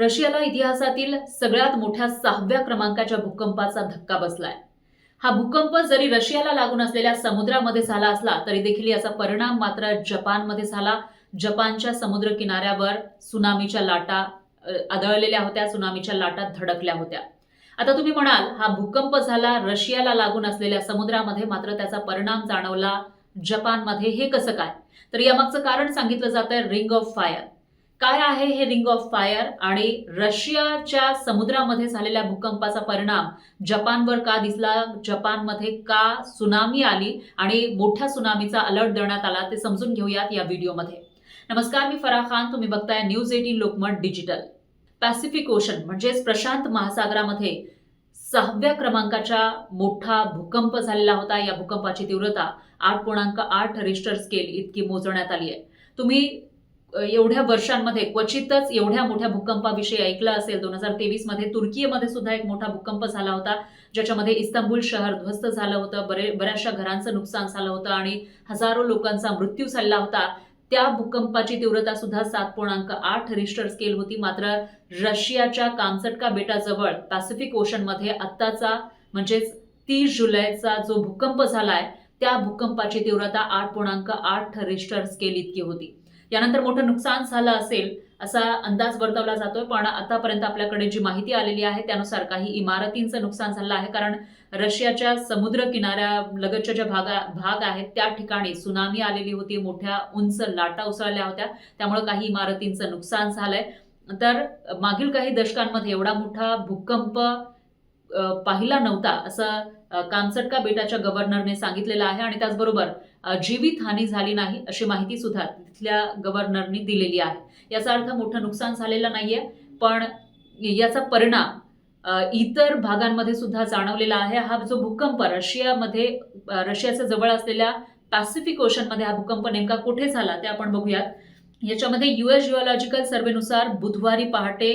रशियाला इतिहासातील सगळ्यात मोठ्या सहाव्या क्रमांकाच्या भूकंपाचा धक्का बसलाय. हा भूकंप जरी रशियाला लागून असलेल्या समुद्रामध्ये झाला असला तरी देखील याचा परिणाम मात्र जपानमध्ये झाला. जपानच्या समुद्र किनाऱ्यावर सुनामीच्या लाटा आदळलेल्या होत्या सुनामीच्या लाटा धडकल्या होत्या. आता तुम्ही म्हणाल हा भूकंप झाला रशियाला लागून असलेल्या समुद्रामध्ये मात्र त्याचा परिणाम जाणवला जपानमध्ये. हे कसं काय? तर यामागचं कारण सांगितलं जात आहे रिंग ऑफ फायर काय आहे हे रिंग ऑफ फायर आणि रशियाच्या समुद्रामध्ये झालेल्या भूकंपाचा परिणाम जपानवर का दिसला? जपानमध्ये का सुनामी आली? आणि मोठ्या सुनामीचा अलर्ट देण्यात आला ते समजून घेऊयात या व्हिडिओमध्ये. नमस्कार मी फराह खान. तुम्ही बघताय news eighteen Lokmat digital Pacific Ocean म्हणजेच प्रशांत महासागरामध्ये सहाव्या क्रमांकाचा मोठा भूकंप झालेला होता. या भूकंपाची तीव्रता आठ पूर्णांक आठ रिस्टर स्केल इतकी मोजण्यात आली आहे तुम्ही एवढ्या वर्षांमध्ये क्वचितच एवढ्या मोठ्या भूकंपाविषयी ऐकलं असेल. दोन हजार तेवीसमध्ये तुर्कीमध्ये सुद्धा एक मोठा भूकंप झाला होता ज्याच्यामध्ये इस्तांबूल शहर ध्वस्त झालं होतं बरे बऱ्याचशा घरांचं नुकसान झालं होतं आणि हजारो लोकांचा मृत्यू झाला होता. त्या भूकंपाची तीव्रता सुद्धा सात पूर्णांक आठ रिस्टर स्केल होती. मात्र रशियाच्या कामचटका बेटाजवळ पॅसिफिक ओशनमध्ये आत्ताचा म्हणजेच तीस जुलैचा जो भूकंप झालाय त्या भूकंपाची तीव्रता आठ पूर्णांक आठ रिस्टर स्केल इतकी होती. यानंतर मोठं नुकसान झालं असेल असा अंदाज वर्तवला जातोय. पण आतापर्यंत आपल्याकडे जी माहिती आलेली आहे त्यानुसार काही इमारतींचं नुकसान झालं आहे. कारण रशियाच्या समुद्र किनाऱ्या लगतच्या ज्या भागा भाग आहेत त्या ठिकाणी सुनामी आलेली होती. मोठ्या उंच लाटा उसळल्या होत्या. त्यामुळे काही इमारतींचं नुकसान झालंय. तर मागील काही दशकांमध्ये एवढा मोठा भूकंप पाहिला नव्हता असं अ, कामचटका बेटाच्या गव्हर्नरने सांगितलेलं आहे आणि त्याचबरोबर जीवित हानी झाली नाही अशी माहिती सुद्धा तिथल्या गव्हर्नरनी दिलेली आहे. याचा अर्थ मोठं नुकसान झालेलं नाहीये पण याचा परिणाम इतर भागांमध्ये सुद्धा जाणवलेला आहे. हा जो भूकंप रशियामध्ये रशियाच्या जवळ असलेल्या पॅसिफिक ओशनमध्ये हा भूकंप नेमका कुठे झाला ते आपण बघूयात. याच्यामध्ये युएस जिओलॉजिकल सर्व्हेनुसार बुधवारी पहाटे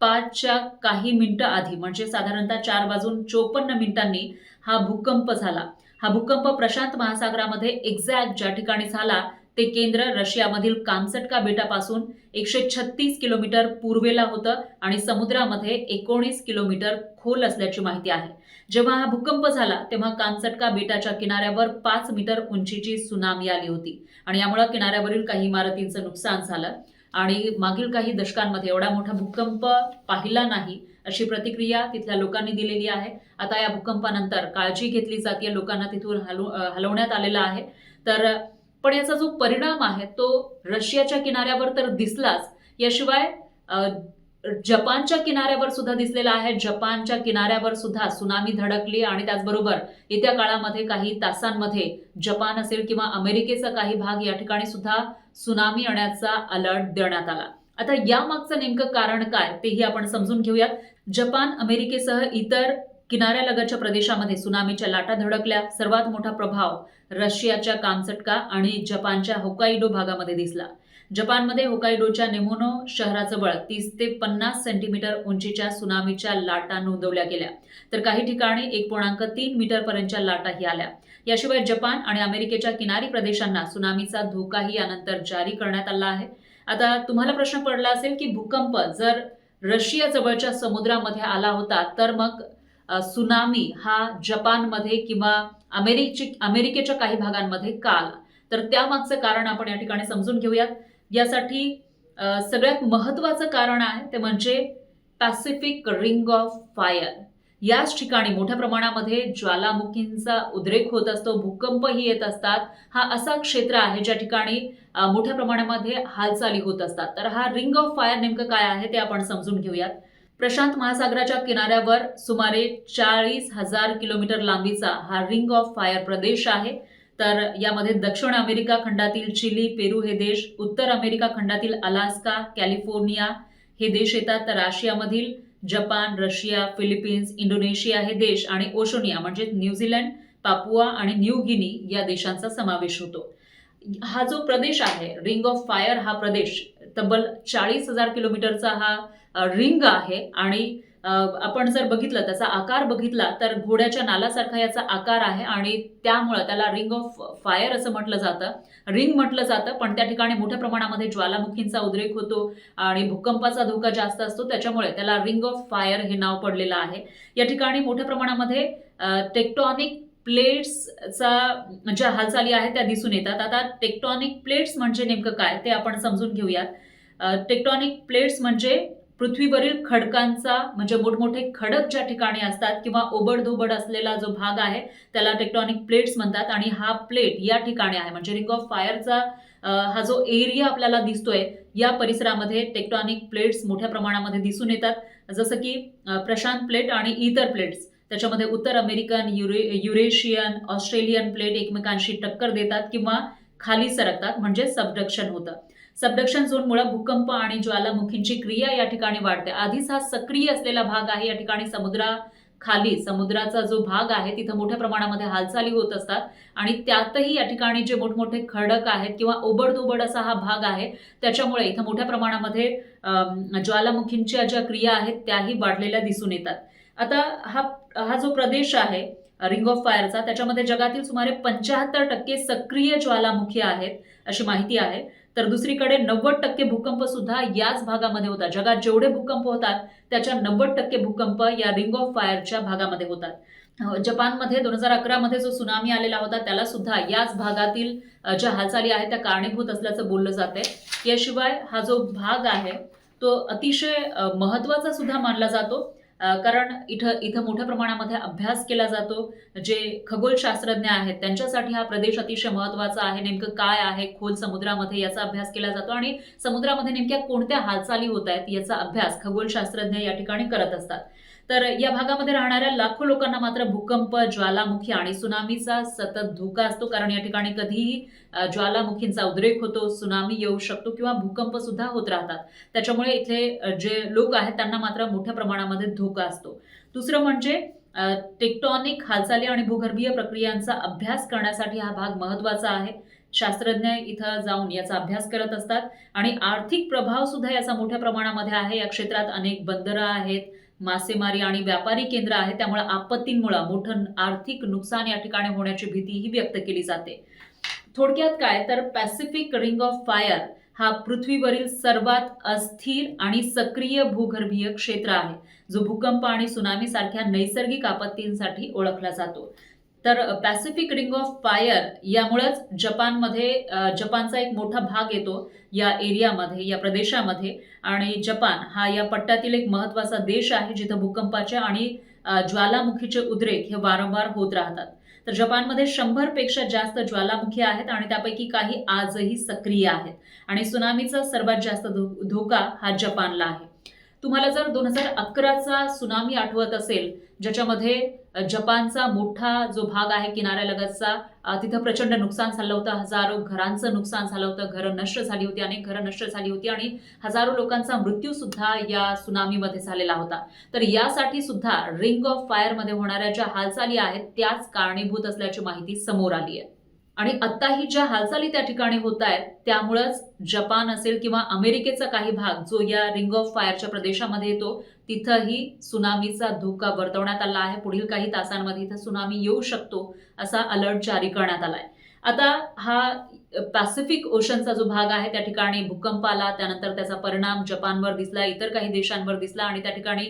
पाचच्या काही मिनिटं आधी म्हणजे साधारणतः चार वाजून चोपन्न मिनिटांनी हा भूकंप झाला. हा भूकंप प्रशांत महासागरामध्ये एक्झॅक्ट ज्या ठिकाणी झाला ते केंद्र रशियामधील कामसटका बेटापासून एकशे छत्तीस किलोमीटर पूर्वेला होतं आणि समुद्रामध्ये एकोणीस किलोमीटर खोल असल्याची माहिती आहे. जेव्हा हा भूकंप झाला तेव्हा कामसटका बेटाच्या किनाऱ्यावर पाच मीटर उंचीची सुनामी आली होती आणि यामुळे किनाऱ्यावरील काही इमारतींचं नुकसान झालं. आणि मागील काही दशकांमध्ये एवढा मोठा भूकंप पाहिला नाही अशी प्रतिक्रिया तिथल्या लोकांनी दिलेली आहे. आता या भूकंपानंतर काळजी घेतली जाते लोकांना तिथून हलव हलवण्यात आलेला आहे. तर पण याचा जो परिणाम आहे तो रशियाच्या किनाऱ्यावर तर दिसलाच. याशिवाय जपानच्या किनाऱ्यावर सुद्धा दिसलेला आहे. जपानच्या किनाऱ्यावर सुद्धा सुनामी धडकली आणि त्याचबरोबर येत्या काळामध्ये काही तासांमध्ये जपान असेल किंवा अमेरिकेचा काही भाग या ठिकाणी सुद्धा सुनामी येण्याचा अलर्ट देण्यात आला. आता यामागचं नेमकं कारण काय तेही आपण समजून घेऊयात. जपान अमेरिकेसह इतर किनाऱ्यालगतच्या प्रदेशामध्ये सुनामीच्या लाटा धडकल्या. सर्वात मोठा प्रभाव रशियाच्या कामचटका आणि जपानच्या होकाइडो भागामध्ये दिसला. जपानमध्ये होकाइडोच्या नेमोनो शहराजवळ तीस ते पन्नास सेंटीमीटर उंचीच्या सुनामीच्या लाटा नोंदवल्या गेल्या. तर काही ठिकाणी एक पूर्णांक तीन मीटरपर्यंतच्या लाटाही आल्या. याशिवाय जपान आणि अमेरिकेच्या किनारी प्रदेशांना सुनामीचा धोकाही यानंतर जारी करण्यात आला आहे. आता तुम्हाला प्रश्न पडला असेल की भूकंप जर रशिया जवळच्या समुद्रामध्ये आला होता तर मग सुनामी हा जपानमध्ये किंवा अमेरिकची अमेरिकेच्या काही भागांमध्ये का आला? तर त्यामागचं कारण आपण या ठिकाणी समजून घेऊयात. यासाठी सगळ्यात महत्त्वाचं कारण आहे ते म्हणजे पॅसिफिक रिंग ऑफ फायर याच ठिकाणी मोठ्या प्रमाणामध्ये ज्वालामुखींचा उद्रेक होत असतो भूकंपही येत असतात. हा असा क्षेत्र आहे ज्या ठिकाणी मोठ्या प्रमाणामध्ये हालचाली होत असतात. तर हा रिंग ऑफ फायर नेमकं काय आहे ते आपण समजून घेऊयात. प्रशांत महासागराच्या किनाऱ्यावर सुमारे चाळीस हजार किलोमीटर लांबीचा हा रिंग ऑफ फायर प्रदेश आहे. तर यामध्ये दक्षिण अमेरिका खंडातील चिली पेरू हे देश उत्तर अमेरिका खंडातील अलास्का कॅलिफोर्निया हे देश येतात. तर आशियामधील जपान रशिया फिलिपिन्स इंडोनेशिया हे देश आणि ओशोनिया म्हणजे न्यूझीलंड पापुआ आणि न्यू गिनी या देशांचा समावेश होतो. हा जो प्रदेश आहे रिंग ऑफ फायर हा प्रदेश तब्बल चाळीस हजार किलोमीटरचा हा रिंग आहे आणि आपण जर बघितलं त्याचा आकार बघितला तर घोड्याच्या नालासारखा याचा आकार आहे आणि त्यामुळं त्याला रिंग ऑफ फायर असं म्हटलं जातं. रिंग म्हटलं जातं पण त्या ठिकाणी मोठ्या प्रमाणामध्ये ज्वालामुखींचा उद्रेक होतो आणि भूकंपाचा धोका जास्त असतो. त्याच्यामुळे त्याला रिंग ऑफ फायर हे नाव पडलेलं आहे. या ठिकाणी मोठ्या प्रमाणामध्ये टेक्टॉनिक प्लेट्सचा ज्या हालचाली आहेत त्या दिसून येतात. आता टेक्टॉनिक प्लेट्स म्हणजे नेमकं काय ते आपण समजून घेऊयात. टेक्टॉनिक प्लेट्स म्हणजे पृथ्वीवरील खडकांचा म्हणजे मोठमोठे खडक ज्या ठिकाणी असतात किंवा ओबडधोबड असलेला जो भाग आहे त्याला टेक्टॉनिक प्लेट्स म्हणतात आणि हा प्लेट या ठिकाणी आहे. म्हणजे रिंग ऑफ फायरचा हा जो एरिया आपल्याला दिसतोय या परिसरामध्ये टेक्टॉनिक प्लेट्स मोठ्या प्रमाणामध्ये दिसून येतात. जसं की प्रशांत प्लेट आणि इतर प्लेट्स त्याच्यामध्ये उत्तर अमेरिकन युरे युरेशियन ऑस्ट्रेलियन प्लेट एकमेकांशी टक्कर देतात किंवा खाली सरकतात म्हणजे सबडक्शन होतं. सबडक्शन झोनमुळे भूकंप आणि ज्वालामुखींची क्रिया या ठिकाणी वाढते. आधीच हा सक्रिय असलेला भाग आहे. या ठिकाणी समुद्रा खाली समुद्राचा जो भाग आहे तिथं मोठ्या प्रमाणामध्ये हालचाली होत असतात. आणि त्यातही या ठिकाणी जे मोठमोठे खडक आहेत किंवा ओबडधोबड असा हा भाग आहे त्याच्यामुळे इथं मोठ्या प्रमाणामध्ये ज्वालामुखींच्या ज्या क्रिया आहेत त्याही वाढलेल्या दिसून येतात. आता हा हा जो प्रदेश आहे रिंग ऑफ फायरचा त्याच्यामध्ये जगातील सुमारे पंच्याहत्तर टक्के सक्रिय ज्वालामुखी आहेत अशी माहिती आहे. तर दुसरीकडे नव्वद टक्के भूकंप सुद्धा याच भागामध्ये होतात. जगात जेवढे भूकंप होतात त्याच्या नव्वद टक्के भूकंप या रिंग ऑफ फायरच्या भागामध्ये होतात. जपानमध्ये दोन हजार अकरामध्ये जो सुनामी आलेला होता त्याला सुद्धा याच भागातील ज्या हालचाली आहेत त्या कारणीभूत असल्याचं बोललं जाते याशिवाय हा जो भाग आहे तो अतिशय महत्त्वाचा सुद्धा मानला जातो. कारण इथं इथं मोठ्या प्रमाणामध्ये अभ्यास केला जातो. जे खगोलशास्त्रज्ञ आहेत त्यांच्यासाठी हा प्रदेश अतिशय महत्त्वाचा आहे. नेमकं काय आहे खोल समुद्रामध्ये याचा अभ्यास केला जातो आणि समुद्रामध्ये नेमक्या कोणत्या हालचाली होत आहेत याचा अभ्यास खगोलशास्त्रज्ञ या ठिकाणी करत असतात. तर या भागामध्ये राहणाऱ्या लाखो लोकांना मात्र भूकंप ज्वालामुखी आणि सुनामीचा सतत धोका असतो. कारण या ठिकाणी कधीही ज्वालामुखींचा उद्रेक होतो सुनामी येऊ शकतो किंवा भूकंप सुद्धा होत राहतात. त्याच्यामुळे इथले जे लोक आहेत त्यांना मात्र मोठ्या प्रमाणामध्ये धोका असतो. दुसरं म्हणजे टेक्टॉनिक हालचाली आणि भूगर्भीय प्रक्रियांचा अभ्यास करण्यासाठी हा भाग महत्त्वाचा आहे. शास्त्रज्ञ इथं जाऊन याचा अभ्यास करत असतात. आणि आर्थिक प्रभाव सुद्धा याचा मोठ्या प्रमाणामध्ये आहे. या क्षेत्रात अनेक बंदरं आहेत. मासेमारी आणि व्यापारी केंद्र आहे त्यामुळे आपत्तींमुळे मोठं आर्थिक नुकसान या ठिकाणी होण्याची भीतीही व्यक्त केली जाते. थोडक्यात काय? तर पॅसिफिक रिंग ऑफ फायर हा पृथ्वीवरील सर्वात अस्थिर आणि सक्रिय भूगर्भीय क्षेत्र आहे जो भूकंप आणि सुनामी सारख्या नैसर्गिक आपत्तींसाठी ओळखला जातो. तर पॅसिफिक रिंग ऑफ फायर यामुळेच जपानमध्ये जपानचा एक मोठा भाग येतो या एरियामध्ये या प्रदेशामध्ये. आणि जपान हा या पट्ट्यातील एक महत्त्वाचा देश आहे जिथं भूकंपाचे आणि ज्वालामुखीचे उद्रेक हे वारंवार होत राहतात. तर जपानमध्ये शंभरपेक्षा जास्त ज्वालामुखी आहेत आणि त्यापैकी काही आजही सक्रिय आहेत. आणि सुनामीचा सर्वात जास्त धो- धोका हा जपानला आहे. तुम्हाला जर दोन हजार अकराचा सुनामी आठवत असेल ज्याच्यामध्ये जपानचा मोठा जो भाग आहे किनाऱ्यालगतचा तिथं प्रचंड नुकसान झालं होतं. हजारो घरांचं नुकसान झालं होतं. घरं नष्ट झाली होती अनेक घरं नष्ट झाली होती आणि हजारो लोकांचा मृत्यू सुद्धा या सुनामीमध्ये झालेला होता. तर यासाठी सुद्धा रिंग ऑफ फायरमध्ये होणाऱ्या ज्या हालचाली आहेत त्याच कारणीभूत असल्याची माहिती समोर आली आहे. आणि आत्ताही ज्या हालचाली त्या ठिकाणी होत आहेत त्यामुळंच जपान असेल किंवा अमेरिकेचा काही भाग जो या रिंग ऑफ फायरच्या प्रदेशामध्ये येतो तिथंही सुनामीचा धोका वर्तवण्यात आला आहे. पुढील काही तासांमध्ये इथं सुनामी येऊ शकतो असा अलर्ट जारी करण्यात आलाय. आता हा पॅसिफिक ओशनचा जो भाग आहे त्या ठिकाणी भूकंप आला त्यानंतर त्याचा परिणाम जपानवर दिसला इतर काही देशांवर दिसला आणि त्या ठिकाणी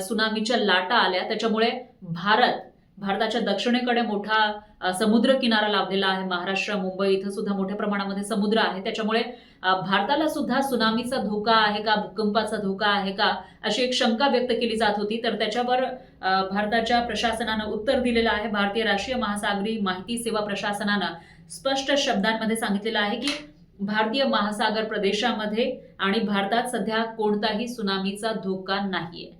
सुनामीच्या लाटा आल्या. त्याच्यामुळे भारत भारताच्या दक्षिणेकडे मोठा समुद्र किनारा लाभलेला आहे. महाराष्ट्र मुंबई इथं सुद्धा मोठ्या प्रमाणामध्ये समुद्र आहे. त्याच्यामुळे भारताला सुद्धा सुनामीचा धोका आहे का भूकंपाचा धोका आहे का अशी एक शंका व्यक्त केली जात होती. तर त्याच्यावर भारताच्या प्रशासनानं उत्तर दिलेलं आहे. भारतीय राष्ट्रीय महासागरी माहिती सेवा प्रशासनानं स्पष्ट शब्दांमध्ये सांगितलेलं आहे की भारतीय महासागर प्रदेशामध्ये आणि भारतात सध्या कोणताही सुनामीचा धोका नाहीये.